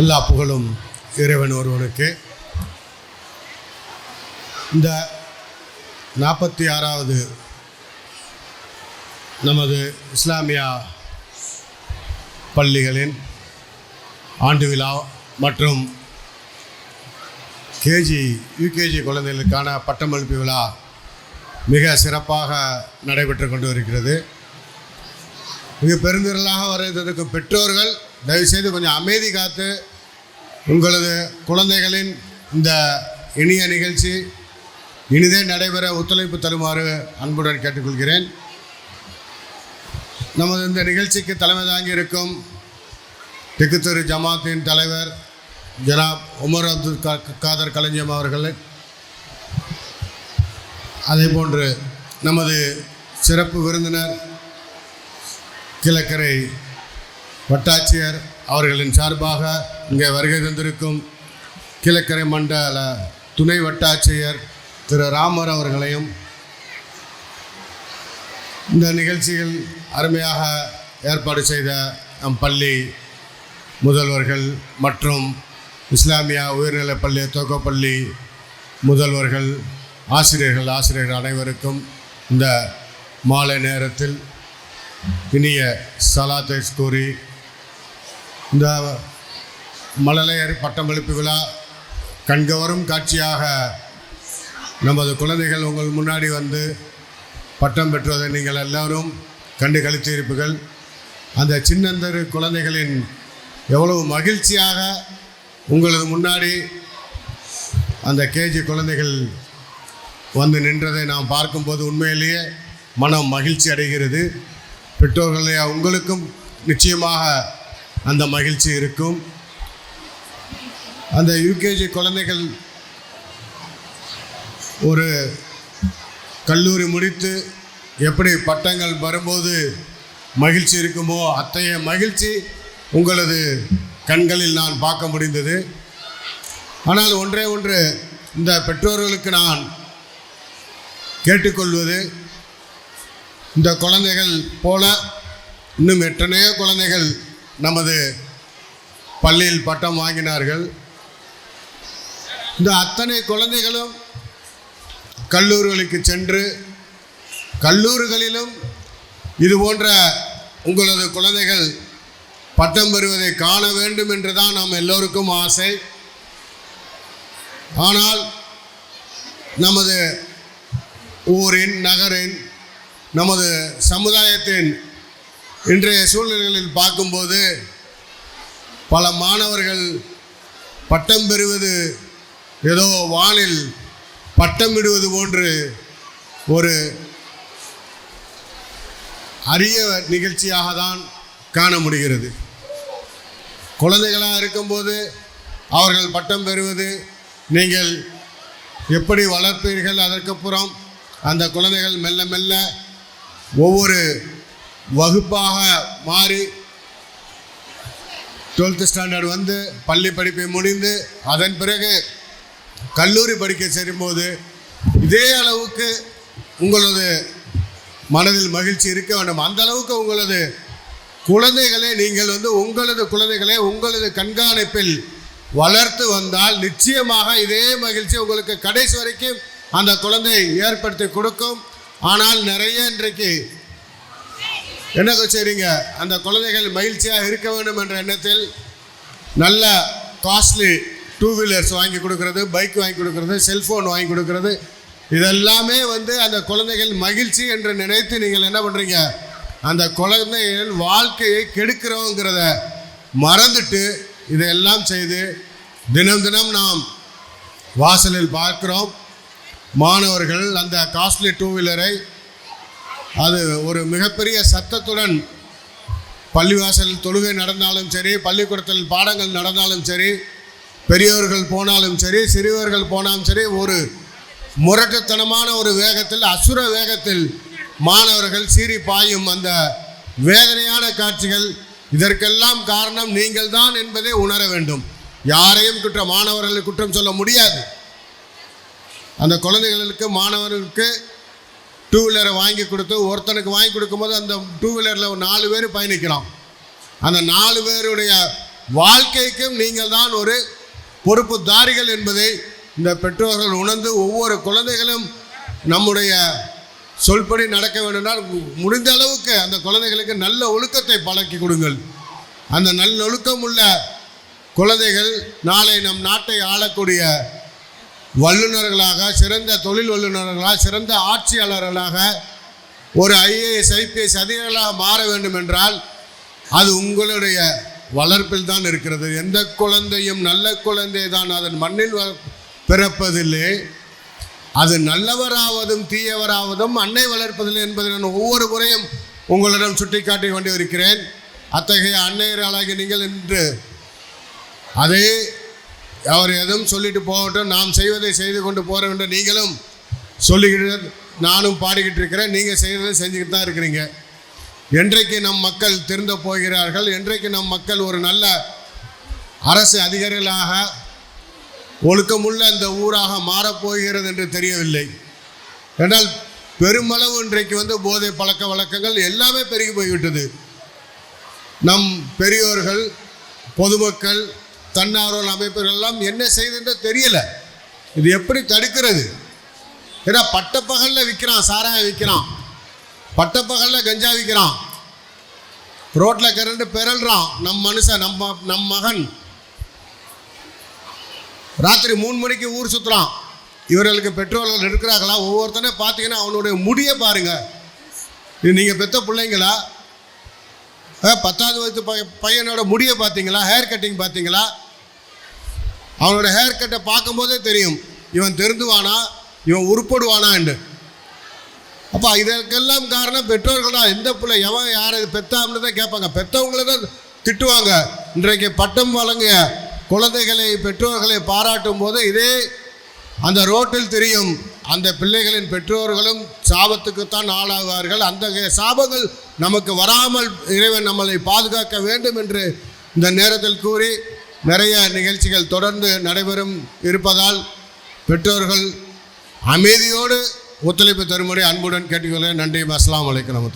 எல்லா புகழும் இறைவன் ஒருவனுக்கு. இந்த நாற்பத்தி ஆறாவது நமது இஸ்லாமியா பள்ளிகளின் ஆண்டு விழா மற்றும் கேஜி யூகேஜி குழந்தைகளுக்கான பட்டமளிப்பு விழா மிக சிறப்பாக நடைபெற்று கொண்டு வருகிறது. மிக பெருந்திரளாக வருவதற்கு பெற்றோர்கள் தயவுசெய்து கொஞ்சம் அமைதி காத்து உங்களது குழந்தைகளின் இந்த இனிய நிகழ்ச்சி இனிதே நடைபெற ஒத்துழைப்பு தருமாறு அன்புடன் கேட்டுக்கொள்கிறேன். நமது இந்த நிகழ்ச்சிக்கு தலைமை தாங்கி இருக்கும் தெக்குத்தெரு ஜமாத்தின் தலைவர் ஜனாப் உமர் அப்துல் காதர் கலைஞம் அவர்கள். அதே போன்று நமது சிறப்பு விருந்தினர் கிழக்கரை வட்டாட்சியர் அவர்களின் சார்பாக இங்கே வருகை தந்திருக்கும் கிழக்கரை மண்டல துணை வட்டாட்சியர் திரு ராமர் அவர்களையும் இந்த நிகழ்ச்சியில் அருமையாக ஏற்பாடு செய்த நம் பள்ளி முதல்வர்கள் மற்றும் இஸ்லாமியா உயர்நிலைப் பள்ளி துவக்கப்பள்ளி முதல்வர்கள் ஆசிரியர்கள் ஆசிரியர்கள் அனைவருக்கும் இந்த மாலை நேரத்தில் இனிய சலாத்தை கூறி இந்த மழலையர் பட்டமளிப்பு விழா கண்கவரும் காட்சியாக நமது குழந்தைகள் உங்கள் முன்னாடி வந்து பட்டம் பெற்றுவதை நீங்கள் எல்லோரும் கண்டு கழித்திருப்பீர்கள் அந்த சின்னந்தரு குழந்தைகளின் எவ்வளவு மகிழ்ச்சியாக உங்களது முன்னாடி அந்த கேஜி குழந்தைகள் வந்து நின்றதை நாம் பார்க்கும்போது உண்மையிலேயே மனம் மகிழ்ச்சி அடைகிறது. பெற்றோர்களே உங்களுக்கும் நிச்சயமாக அந்த மகிழ்ச்சி இருக்கும். அந்த யூகேஜி குழந்தைகள் ஒரு கல்லூரி முடித்து எப்படி பட்டங்கள் வரும்போது மகிழ்ச்சி இருக்குமோ அத்தகைய மகிழ்ச்சி உங்களது கண்களில் நான் பார்க்க முடிந்தது. ஆனால் ஒன்றே ஒன்று இந்த பெற்றோர்களுக்கு நான் கேட்டுக்கொள்வது இந்த குழந்தைகள் போல இன்னும் எத்தனையோ குழந்தைகள் நமது பள்ளியில் பட்டம் வாங்கினார்கள். இந்த அத்தனை குழந்தைகளும் கல்லூரிகளுக்கு சென்று கல்லூரிகளிலும் இது போன்ற உங்களது குழந்தைகள் பட்டம் பெறுவதை காண வேண்டும் என்று தான் நாம் எல்லோருக்கும் ஆசை. ஆனால் நமது ஊரின் நகரின் நமது சமுதாயத்தின் இன்றைய சூழ்நிலைகளில் பார்க்கும்போது பல மாணவர்கள் பட்டம் பெறுவது ஏதோ வானில் பட்டம் விடுவது போன்று ஒரு அரிய நிகழ்ச்சியாக தான் காண முடிகிறது. குழந்தைகளாக இருக்கும்போது அவர்கள் பட்டம் பெறுவது நீங்கள் எப்படி வளர்ப்பீர்கள் அதற்கப்புறம் அந்த குழந்தைகள் மெல்ல மெல்ல ஒவ்வொரு வகுப்பாக மாறி டுவெல்த்து ஸ்டாண்டர்ட் வந்து பள்ளி படிப்பை முடிந்து அதன் பிறகு கல்லூரி படிக்க சேரும்போது இதே அளவுக்கு உங்களது மனதில் மகிழ்ச்சி இருக்க வேண்டும். அந்த அளவுக்கு உங்களது குழந்தைகளை நீங்கள் வந்து உங்களது குழந்தைகளை உங்களது கண்காணிப்பில் வளர்த்து வந்தால் நிச்சயமாக இதே மகிழ்ச்சி உங்களுக்கு கடைசி வரைக்கும் அந்த குழந்தை ஏற்படுத்தி கொடுக்கும். ஆனால் நிறைய இன்றைக்கு என்ன சரிங்க அந்த குழந்தைகள் மகிழ்ச்சியாக இருக்க வேண்டும் என்ற எண்ணத்தில் நல்ல காஸ்ட்லி டூ வீலர்ஸ் வாங்கி கொடுக்கறது பைக் வாங்கி கொடுக்கறது செல்ஃபோன் வாங்கி கொடுக்கறது. இதெல்லாமே வந்து அந்த குழந்தைகள் மகிழ்ச்சி என்று நினைத்து நீங்கள் என்ன பண்ணுறீங்க அந்த குழந்தைகள் வாழ்க்கையை கெடுக்கிறோங்கிறத மறந்துட்டு இதையெல்லாம் செய்து தினம் தினம் நாம் வாசலில் பார்க்கிறோம். மாணவர்கள் அந்த காஸ்ட்லி டூ வீலரை அது ஒரு மிகப்பெரிய சத்தத்துடன் பள்ளிவாசல் தொழுகை நடந்தாலும் சரி பள்ளிக்கூடத்தில் பாடங்கள் நடந்தாலும் சரி பெரியவர்கள் போனாலும் சரி சிறியவர்கள் போனாலும் சரி ஒரு முரட்டுத்தனமான ஒரு வேகத்தில் அசுர வேகத்தில் மாணவர்கள் சீறி பாயும் அந்த வேதனையான காட்சிகள் இதற்கெல்லாம் காரணம் நீங்கள் தான் என்பதை உணர வேண்டும். யாரையும் குற்றம் மாணவர்களை குற்றம் சொல்ல முடியாது. அந்த குழந்தைகளுக்கு மாணவர்களுக்கு டூ வீலரை வாங்கி கொடுத்து ஒருத்தனுக்கு வாங்கி கொடுக்கும்போது அந்த டூ வீலரில் ஒரு நாலு பேர் பயணிக்கிறோம் அந்த நாலு பேருடைய வாழ்க்கைக்கும் நீங்கள் தான் ஒரு பொறுப்புதாரிகள் என்பதை இந்த பெற்றோர்கள் உணர்ந்து ஒவ்வொரு குழந்தைகளும் நம்முடைய சொல்படி நடக்க வேண்டும்னால் முடிந்த அளவுக்கு அந்த குழந்தைகளுக்கு நல்ல ஒழுக்கத்தை பழக்கி கொடுங்கள். அந்த நல்லொழுக்கம் உள்ள குழந்தைகள் நாளை நம் நாட்டை ஆளக்கூடிய வல்லுநர்களாக சிறந்த தொழில் வல்லுநர்களாக சிறந்த ஆட்சியாளர்களாக ஒரு ஐஏஎஸ் ஐபிஎஸ் அதிகாரிகளாக மாற வேண்டும் என்றால் அது உங்களுடைய வளர்ப்பில் தான் இருக்கிறது. எந்த குழந்தையும் நல்ல குழந்தை தான் அதன் மண்ணில் வ- பிறப்பதில்லை. அது நல்லவராவதும் தீயவராவதும் அன்னை வளர்ப்பதில்லை என்பதை நான் ஒவ்வொரு முறையும் உங்களிடம் சுட்டிக்காட்டி கொண்டு இருக்கிறேன் அத்தகைய அன்னையர்களாகி நீங்கள் என்று அதே அவர் எதுவும் சொல்லிட்டு போகட்டும் நாம் செய்வதை செய்து கொண்டு போகிற வேண்டும் நீங்களும் சொல்லிக்கிட்டு நானும் பாடிக்கிட்டு இருக்கிறேன் நீங்கள் செய்கிறத செஞ்சுக்கிட்டு தான் இருக்கிறீங்க. என்றைக்கு நம் மக்கள் திருந்த போகிறார்கள் என்றைக்கு நம் மக்கள் ஒரு நல்ல அரசு அதிகாரிகளாக ஒழுக்கமுள்ள இந்த ஊராக மாறப்போகிறது என்று தெரியவில்லை. என்றால் பெருமளவு இன்றைக்கு வந்து போதை பழக்க வழக்கங்கள் எல்லாமே பெருகி போய்விட்டது. நம் பெரியோர்கள் பொதுமக்கள் தன்னார்வல் அமைப்புகள் எல்லாம் என்ன செய்யுதுன்னு தெரியல. இது எப்படி தடுக்கிறது? ஏன்னா பட்டப்பகலில் விற்கிறான் சாராயம் விற்கிறான் பட்டப்பகலில் கஞ்சா விற்கிறான் ரோட்டில் கரண்டு பெறல்றான். நம் மனுஷன் நம்ம நம் மகன். ராத்திரி மூணு மணிக்கு ஊர் சுற்றுறான் இவர்களுக்கு பெற்றோர்கள் இருக்கிறாங்களா ஒவ்வொருத்தனே பார்த்தீங்கன்னா அவனுடைய முடியை பாருங்கள் இது நீங்கள் பெத்த பிள்ளைங்களா? பத்தாவது வயது பையனோட முடியை பார்த்தீங்களா? ஹேர் கட்டிங் பார்த்தீங்களா? அவனோட ஹேர் கட்டை பார்க்கும்போதே தெரியும். இவன் திருந்துவானா? இவன் உருப்படுவானா என்று. அப்போ இதற்கெல்லாம் காரணம் பெற்றோர்கள் தான். எந்த பிள்ளை எவன் யார் இது பெத்தாம்னு தான் கேட்பாங்க. பெற்றவங்கள தான் திட்டுவாங்க. இன்றைக்கு பட்டம் வழங்கிய குழந்தைகளை பெற்றோர்களை பாராட்டும் போது இதே அந்த ரோட்டில் தெரியும். அந்த பிள்ளைகளின் பெற்றோர்களும் சாபத்துக்குத்தான் ஆளாவார்கள். அந்த சாபங்கள் நமக்கு வராமல் இறைவன் நம்மளை பாதுகாக்க வேண்டும் என்று இந்த நேரத்தில் கூறி நிறைய நிகழ்ச்சிகள் தொடர்ந்து நடைபெறும் இருப்பதால் பெற்றோர்கள் அமைதியோடு ஒத்துழைப்பு தரும்படி அன்புடன் கேட்டுக்கொள்ள நன்றி. அஸ்லாம் அலைக்கும் நம்ம